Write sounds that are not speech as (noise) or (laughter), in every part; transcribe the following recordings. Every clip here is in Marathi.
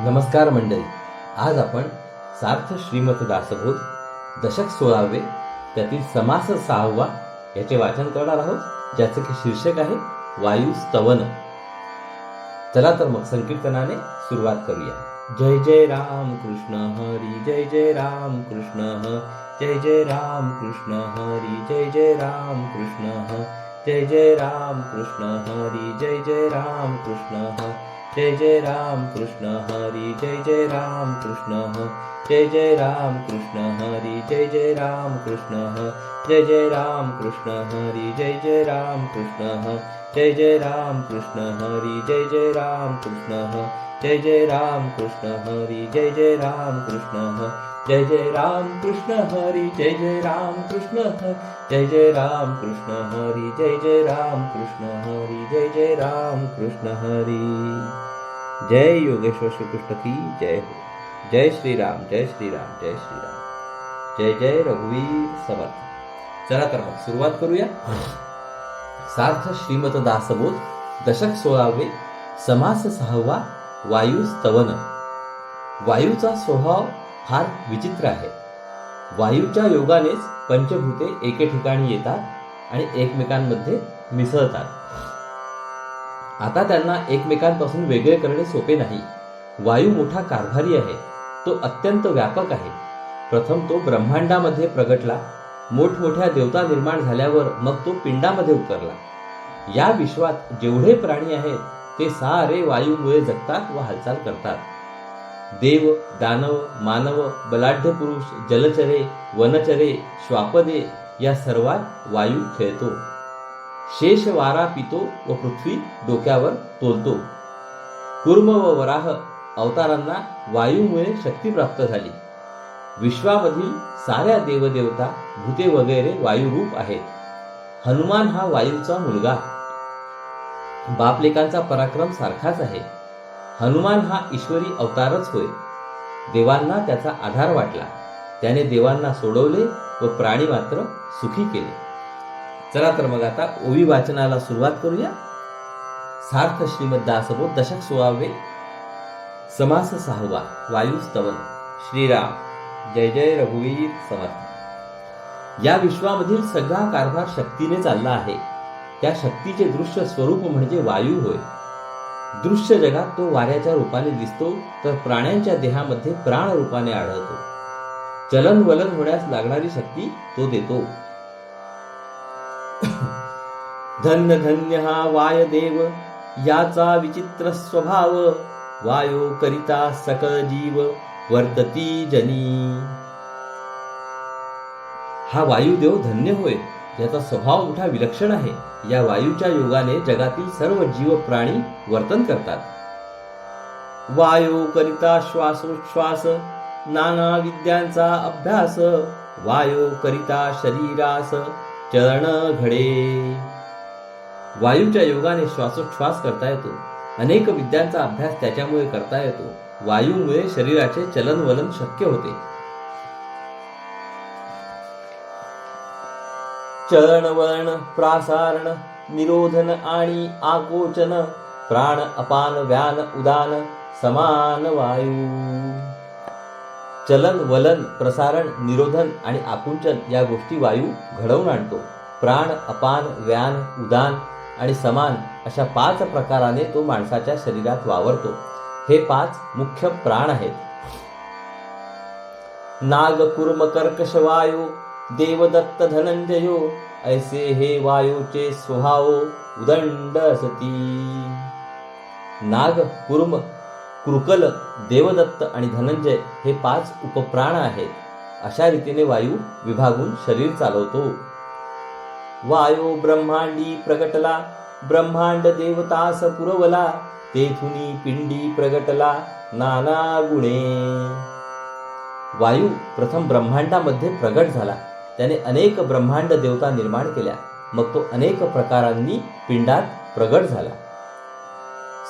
नमस्कार मंडळी. आज आपण सार्थ श्रीमत दासबोध दशक सोळावे त्यातील समास सहावा याचे वाचन करणार आहोत ज्याचं की शीर्षक आहे वायू स्तवन. चला तर मग संकीर्तनाने सुरुवात करूया. जय जय राम कृष्ण हरी जय जय राम कृष्ण जय जय राम कृष्ण हरी जय जय राम कृष्ण जय जय राम कृष्ण हरी जय जय राम कृष्ण जय जय राम कृष्ण हरी जय जय राम कृष्ण जय जय राम कृष्ण हरी जय जय राम कृष्ण जय जय राम कृष्ण हरी जय जय राम कृष्ण जय जय राम कृष्ण हरी जय जय राम कृष्ण जय जय राम कृष्ण हरी जय जय राम कृष्ण ह जय जय राम कृष्ण हरी जय जय राम कृष्ण हरी जय जय राम कृष्ण हरी जय जय राम कृष्ण हरी जय जय राम कृष्ण हरी। जय योगेश्वर श्रीकृष्ण की जय हो। जय श्रीराम जय श्रीराम जय श्रीराम। जय जय रघुवीर समर्थ। चला तर मग सुरुवात करूया। सार्थ श्रीमत दासबोध दशक सोळावे समास सहावा वायू स्तवन। वायूचा स्वभाव फार विचित्र आहे. वायूच्या योगानेच पंचभूते एके ठिकाणी येतात आणि एकमेकांमध्ये मिसळतात. आता त्यांना एकमेकांपासून वेगळे करणे सोपे नाही. वायू मोठा कारभारी आहे. तो अत्यंत व्यापक आहे. प्रथम तो ब्रह्मांडामध्ये प्रगटला. मोठमोठ्या देवता निर्माण झाल्यावर मग तो पिंडामध्ये उतरला. या विश्वात जेवढे प्राणी आहेत ते सारे वायूमुळे जगतात व हालचाल करतात. देव दानव मानव बलाढ्य पुरुष जलचरे वनचरे श्वापदे या सर्वात वायू खेळतो. शेष वारा पितो व पृथ्वी डोक्यावर तोलतो. कुर्म व वराह अवतारांना वायूमुळे शक्ती प्राप्त झाली. विश्वामधील साऱ्या देवदेवता भूते वगैरे वायुरूप आहेत. हनुमान हा वायूचा मुलगा. बापलेकांचा पराक्रम सारखाच आहे. हनुमान हा ईश्वरी अवतारच होय. देवांना त्याचा आधार वाटला. त्याने देवांना सोडवले व प्राणी मात्र सुखी केले. चला तर मग आता ओवी वाचनाला सुरुवात करूया. सार्थ श्रीमद दशक सोळावे. समास सहावा वायुस्तवन श्रीराम. जय जय रघुवीर समर्थ. या विश्वामधील सगळा कारभार शक्तीने चालला आहे. त्या शक्तीचे दृश्य स्वरूप म्हणजे वायू होय. दृश्य जगात तो वाऱ्याच्या रूपाने दिसतो तर प्राण्यांच्या देहामध्ये प्राण रूपाने आढळतो. चलन वलन होण्यास लागणारी शक्ती तो देतो. (coughs) धन्य धन्य हा वायदेव याचा विचित्र स्वभाव वायो करिता सकळ जीव वर्तती जनी. हा वायुदेव धन्य होय. याचा स्वभाव मोठा विलक्षण आहे. या वायूच्या योगाने जगातील सर्व जीव प्राणी वर्तन करतात. वायो करिता श्वासोच्छ्वास नाना विद्यांचा अभ्यास वायो करिता शरीरास चरण घडे. वायूच्या योगाने श्वासोच्छ्वास करता येतो. अनेक विद्यांचा अभ्यास त्याच्यामुळे करता येतो. वायूमुळे शरीराचे चलनवलन शक्य होते. चळणवळण प्रासारण निरोधन आणि आकोचन प्राण अपान व्यान उदान समान वायू. चलन वलन प्रसारण निरोधन आणि आकुंचन या गोष्टी वायू घडवून आणतो. प्राण अपान व्यान उदान आणि समान अशा पाच प्रकाराने तो माणसाच्या शरीरात वावरतो. हे पाच मुख्य प्राण आहेत. नाग कुर्म कर्कश वायू देवदत्त धनंजयो ऐसे हे वायूचे स्वभाव उदंड असती. नाग कुर्म कृकल देवदत्त आणि धनंजय हे पाच उपप्राण आहेत. अशा रीतीने वायू विभागून शरीर चालवतो. वायो ब्रह्मांडी प्रगटला ब्रह्मांड देवतास पुरवला तेथुनी पिंडी प्रगटला नाना गुणे. वायू प्रथम ब्रह्मांडामध्ये प्रगट झाला. त्याने अनेक ब्रह्मांड देवता निर्माण केल्या. मग तो अनेक प्रकारांनी पिंडात प्रगट झाला.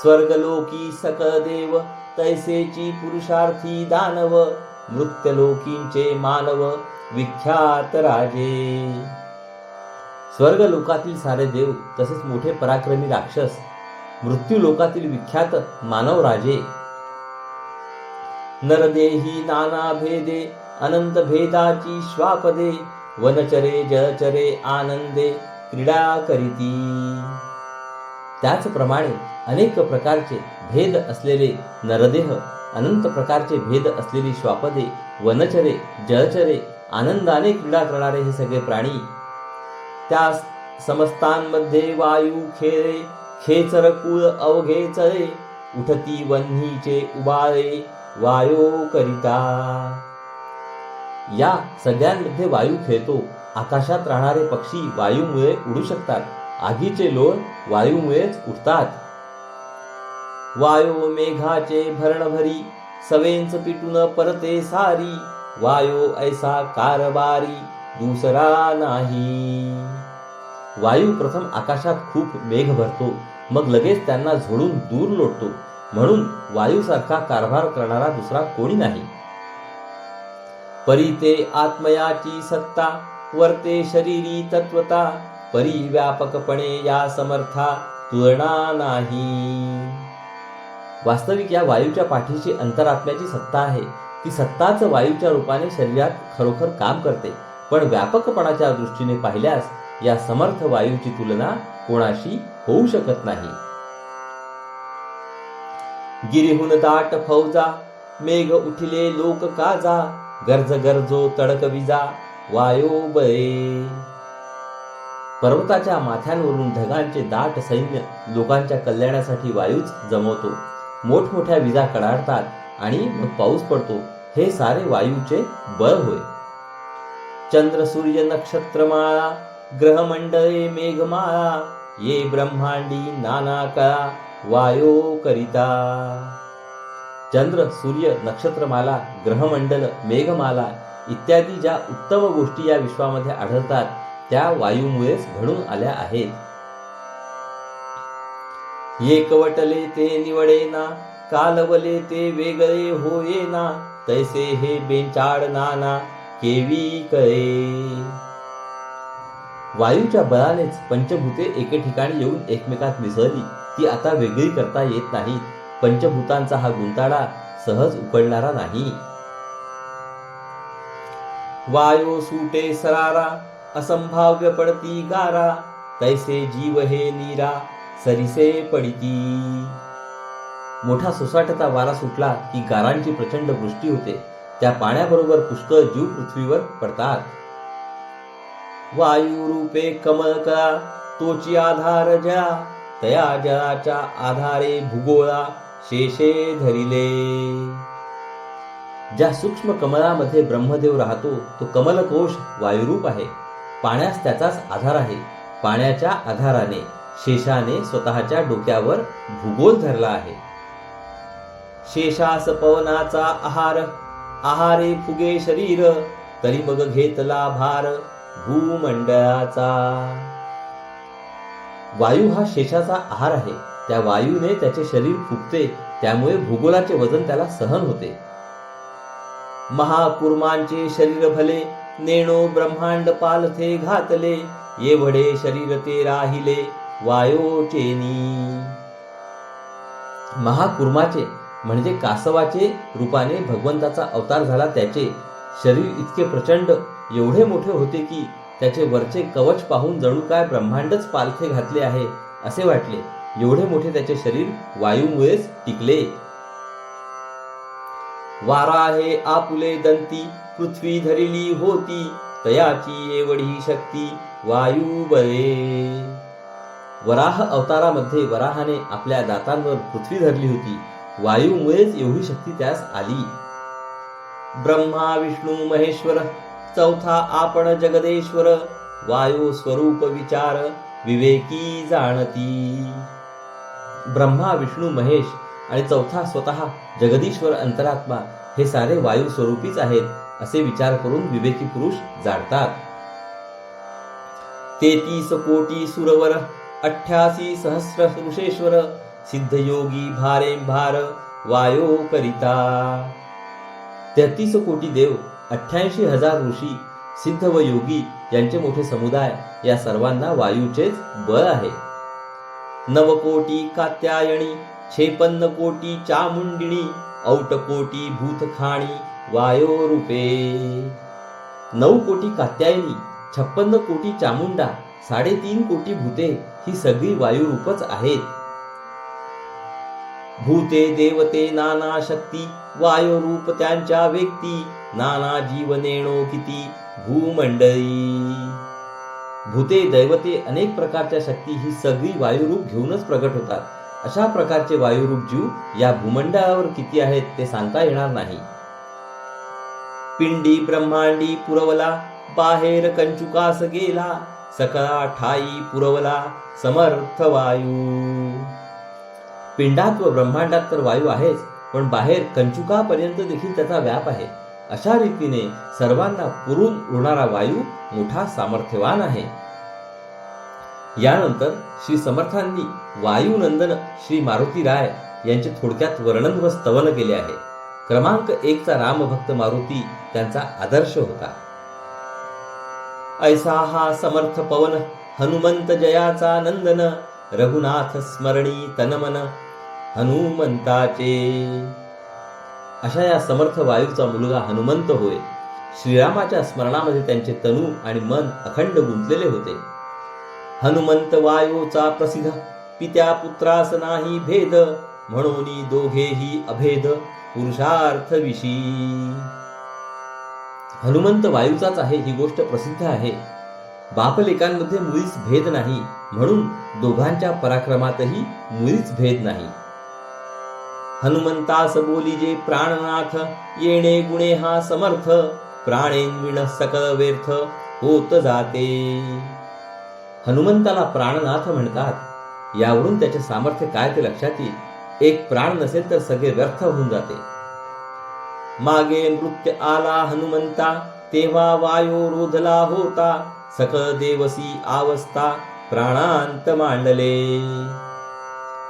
स्वर्गलोकी सकळ देव तैसेची पुरुषार्थी दानव मृत्यलोकींचे मानव विख्यात राजे. स्वर्ग लोकातील सारे देव तसेच मोठे पराक्रमी राक्षस मृत्यू लोकातील विख्यात मानव राजे. नरदेही नाना भेदे अनंत भेदाची श्वापदे वनचरे जलचरे आनंदे क्रीडा करीती. त्याचप्रमाणे अनेक प्रकारचे भेद असलेले नरदेह अनंत प्रकारचे भेद असलेली श्वापदे वनचरे जलचरे आनंदाने क्रीडा करणारे हे सगळे प्राणी. त्या समस्तांमध्ये वायू खेळे खेचर कुळ अवघे चळे उठती वन्हीचे उबाळे वायो करिता. या सगळ्यांमध्ये वायू खेळतो. आकाशात राहणारे पक्षी वायूमुळे उडू शकतात. आगीचे लोळ वायूमुळेच उठतात वायो मेघाचे भरणभरी सवेंच पिटून परते सारी. वायो ऐसा कारभारी दुसरा नाही. वायू प्रथम आकाशात खूप मेघ भरतो. मग लगेच त्यांना झोडून दूर लोटतो. म्हणून वायूसारखा कारभार करणारा दुसरा कोणी नाही. परी ते आत्मयाची सत्ता वर्ते शरीरी तत्वता परी व्यापकपणे या समर्था तुलना नाही. वास्तविक या वायूच्या पाठीशी अंतरात्म्याची सत्ता आहे. ती सत्ताच वायूच्या रूपाने शरीरात खरोखर काम करते. पण व्यापकपणाच्या दृष्टीने पाहिल्यास या समर्थ वायूची तुलना कोणाशी होऊ शकत नाही. गिरीहून दाट फौजा मेघ उठिले लोक काजा गर्ज गरजो तडक विजा वायो बळे पर्वताच्या माथ्यांवरून ढगांचे दाट सैन्य लोकांच्या कल्याणासाठी वायूच जमवतो. मोठमोठ्या विजा कडाडतात आणि मग पाऊस पडतो. हे सारे वायूचे बळ होय. चंद्र सूर्य नक्षत्रमाळा ग्रहमंडळे मेघमाळा ये ब्रह्मांडी नाना कळा वायो करिता. चंद्र सूर्य नक्षत्रमाला ग्रहमंडल मेघमाला इत्यादी ज्या उत्तम गोष्टी या विश्वामध्ये आढळतात त्या वायूमुळेच घडून आल्या आहेत. एकवटले ते निवडे ना कालवले ते वेगळे होयेना तैसे हे बेंचाड नाना केवी कळे. वायूच्या बळानेच पंचभूते एके ठिकाणी येऊन एकमेकात मिसळली ती आता वेगळी करता येत नाहीत. पंचभूतांचा हा गुंताडा सहज उकळणारा नाही. वायो सुटे सरारा असंभाव्य पडती गारा तैसे जीव हे नीरा सरिसे पडती. मोठा सोसाटता वारा सुटला की गारांची प्रचंड वृष्टी होते. त्या पाण्याबरोबर पुष्कळ जीव पृथ्वीवर पडतात. वायू रूपे कमळ तोची आधार जळा तया जळाच्या आधारे भूगोळा शेषे धरिले. ज्या सूक्ष्म कमळामध्ये ब्रह्मदेव राहतो तो कमलकोश वायुरूप आहे. पाण्यास त्याचाच आधार आहे. पाण्याच्या आधाराने शेषाने स्वतःच्या डोक्यावर भूगोल धरला आहे. शेषास पवनाचा आहार आहारे फुगे शरीर तरी मग घेतला भार भूमंडळाचा. वायू हा शेषाचा आहार आहे. त्या वायूने त्याचे शरीर फुगते त्यामुळे भूगोलाचे वजन त्याला सहन होते. महाकुर्मांचे शरीर भले नेणो ब्रह्मांड पालथे घातले एवढे शरीर ते राहिले वायोचेनी महाकुर्माचे म्हणजे कासवाचे रूपाने भगवंताचा अवतार झाला त्याचे. शरीर इतके प्रचंड एवढे मोठे होते की त्याचे वरचे कवच पाहून जणू काय ब्रह्मांडच पालथे घातले आहे असे वाटले. एवढे मोठे त्याचे शरीर वायूमुळेच टिकले. वारा हे आपुले दंती पृथ्वी धरिली होती तयाची एवढी शक्ती वायू बळे वराह अवतारामध्ये वराहाने आपल्या दातांवर पृथ्वी धरली होती वायूमुळेच एवढी शक्ती त्यास आली. ब्रह्मा विष्णू महेश्वर चौथा आपण जगदेश्वर वायू स्वरूप विचार विवेकी जाणती. ब्रह्मा विष्णू महेश आणि चौथा स्वतः जगदीश्वर अंतरात्मा हे सारे वायू स्वरूपीच आहेत असे विचार करून विवेकी पुरुष जाणतात. तेतीस कोटी सुरवर अठ्यासी सहस्र ऋषेश्वर सिद्धयोगी भारे भार वायो करिता तेहतीस कोटी देव अठ्ठ्याऐंशी हजार ऋषी सिद्ध व योगी यांचे मोठे समुदाय या सर्वांना वायूचेच बळ आहे. नवकोटी कात्यायणी छेपन्न कोटी चामुंडिणी औटकोटी भूतखाणी वायोरूपे नऊ कोटी कात्यायनी छप्पन्न कोटी चामुंडा साडेतीन कोटी भूते ही सगळी वायुरूपच आहेत. भूते देवते नाना शक्ती वायुरूप त्यांच्या व्यक्ती नाना जीवनेणो किती भूमंडळी. भूते दैवते अनेक प्रकारच्या शक्ती ही सगळी वायुरूप घेऊनच प्रगट होतात. अशा प्रकारचे वायुरूप जीव या भूमंडळावर किती आहेत ते सांगता येणार नाही. पिंडी ब्रह्मांडी पुरवला बाहेर कंचुकास गेला सकळा ठाई पुरवला समर्थ वायू. पिंडात व ब्रह्मांडात तर वायू आहेच पण बाहेर कंचुकापर्यंत देखील त्याचा व्याप आहे. अशा रीतीने सर्वांना पुरून उडणारा वायू मोठा सामर्थ्यवान आहे. यानंतर श्री समर्थांनी वायुनंदन श्री मारुती राय यांचे थोडक्यात वर्णन व स्तवन केले आहे. क्रमांक एकचा रामभक्त मारुती त्यांचा आदर्श होता. ऐसा हा समर्थ पवन हनुमंत जयाचा नंदन रघुनाथ स्मरणी तनमन हनुमंताचे अशा या समर्थ वायूचा मुलगा हनुमंत होय. श्रीरामाच्या स्मरणामध्ये त्यांचे तनू आणि मन अखंड गुंतलेले होते. हनुमंत वायूचा प्रसिद्ध पित्या पुत्रास नाही भेद म्हणून दोघेही अभेद पुरुषार्थ विषी हनुमंत वायूचाच आहे ही गोष्ट प्रसिद्ध आहे. बापलेकांमध्ये मुळीच भेद नाही म्हणून दोघांच्या पराक्रमातही मुळीच भेद नाही. हनुमंतास बोली जे प्राणनाथ येणे गुणे हा समर्थ प्राणेन सकळ व्यर्थ होत जाते. हनुमंताला प्राणनाथ म्हणतात. यावरून त्याचे सामर्थ्य काय ते लक्षात येईल. एक प्राण नसेल तर सगळे व्यर्थ होऊन जाते. मागे नृत्य आला हनुमंता तेव्हा वायो रोधला होता सकळ देवसी अवस्था प्राणांत मांडले.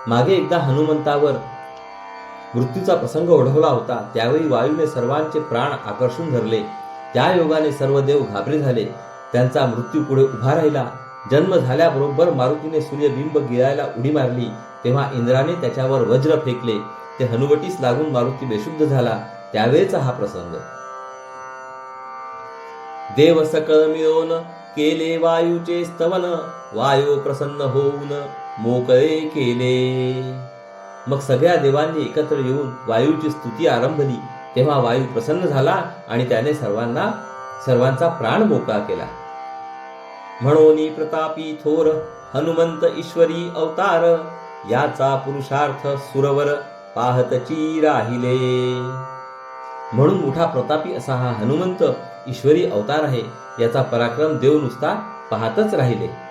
मागे एकदा हनुमंतावर मृत्यूचा प्रसंग ओढवला होता. त्यावेळी वायूने सर्वांचे प्राण आकर्षून धरले. त्या योगाने सर्व देव घाबरे झाले. त्यांचा मृत्यू पुढे उभा राहिला. जन्म झाल्याबरोबर मारुतीने सूर्यबिंब गिळायला उडी मारली. तेव्हा इंद्राने त्याच्यावर वज्र फेकले. ते हनुवटीस लागून मारुती बेशुद्ध झाला. त्यावेळेचा हा प्रसंग. देव सकळ मिळवून केले वायूचे स्तवन. वायू प्रसन्न होऊन मोकळे केले. मग सगळ्या देवांनी एकत्र येऊन वायूची स्तुती आरंभली तेव्हा वायू प्रसन्न झाला आणि त्याने सर्वांना सर्वांचा प्राण मोकळा केला. म्हणून प्रतापी थोर हनुमंत ईश्वरी अवतार याचा पुरुषार्थ सुरवर पाहतची राहिले म्हणून मोठा प्रतापी असा हा हनुमंत ईश्वरी अवतार आहे. याचा पराक्रम देव नुसता पाहतच राहिले.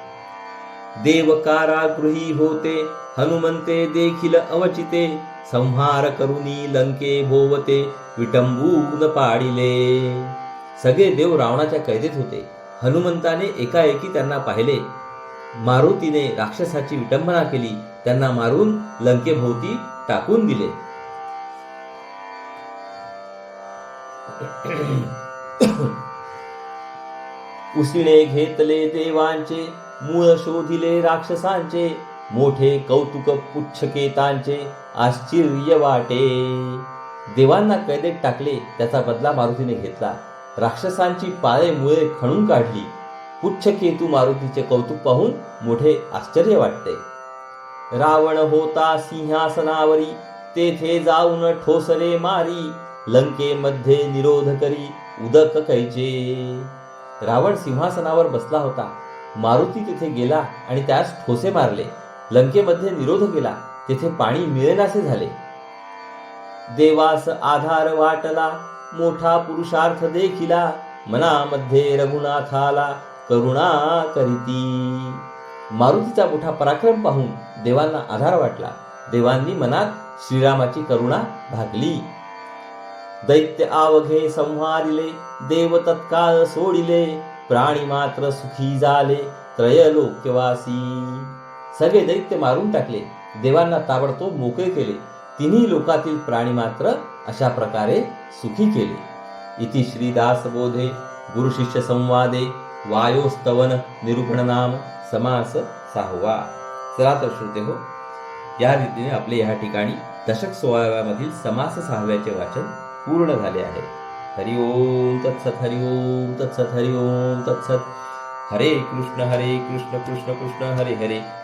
देव कारागृही होते हनुमंते देखील अवचिते संहार करुनी लंके भोवते विटंबून पाडिले. सगळे देव रावणाच्या कैदेत होते. हनुमंताने एकाएकी त्यांना पाहिले. मारुतीने राक्षसाची विटंबना केली. त्यांना मारून लंकेभोवती टाकून दिले. (coughs) उसिने घेतले देवांचे मूळ शोधिले राक्षसांचे मोठे कौतुक पुच्छकेतांचे आश्चर्य वाटे. देवांना कैदेत टाकले त्याचा बदला मारुतीने घेतला. राक्षसांची पाळे मुळे खणून काढली. पुच्छकेतू मारुतीचे कौतुक पाहून मोठे आश्चर्य वाटते. रावण होता सिंहासनावरी तेथे जाऊन ठोसरे मारी लंकेमध्ये निरोध करी उदक कैचे. रावण सिंहासनावर बसला होता. मारुती तिथे गेला आणि त्यास ठोसे मारले. लंकेमध्ये निरोध केला. तेथे पाणी मिळेनासे झाले. देवास आधार वाटला. मोठा पुरुषार्थ देखिला. मनामध्ये रघुनाथाला करुणा करीती. मारुतीचा मोठा पराक्रम पाहून देवांना आधार वाटला. देवांनी मनात श्रीरामाची करुणा भागली. दैत्य आवघे संहारिले देव तत्काळ सोडिले. प्राणी मात्र सुखी झाले त्रयलोक्यवासी सगळे दैत्य मारून टाकले देवांना ताबडतोब मोकळे केले. तिन्ही लोकातील प्राणी मात्र अशा प्रकारे सुखी केले. इति श्रीदास बोधे गुरुशिष्य संवादे वायोस्तवन निरूपण नाम समास साहवा. चला तर श्रोते हो या रीतीने आपले ह्या ठिकाणी दशक सोळाव्यामधील समास सहाव्याचे वाचन पूर्ण झाले आहे. हरि ओम तत्सत हरि ओम तत्सत हरि ओम तत्सत। हरे कृष्ण हरे कृष्ण कृष्ण कृष्ण हरे हरे।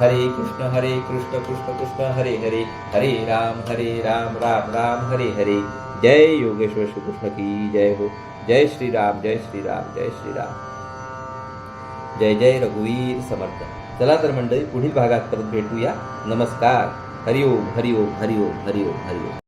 हरे कृष्ण हरे कृष्ण कृष्ण कृष्ण हरे हरे हरे राम हरे राम राम राम हरे हरे। जय योगेश्वर श्री कृष्ण की जय हो। जय श्री राम जय श्री राम जय श्री राम। जय जय रघुवीर समर्थ। चला तर मंडळी पुढील भागात परत भेटूया. नमस्कार. हरिओम हरिओम हरिओम हरिओम हरिओम.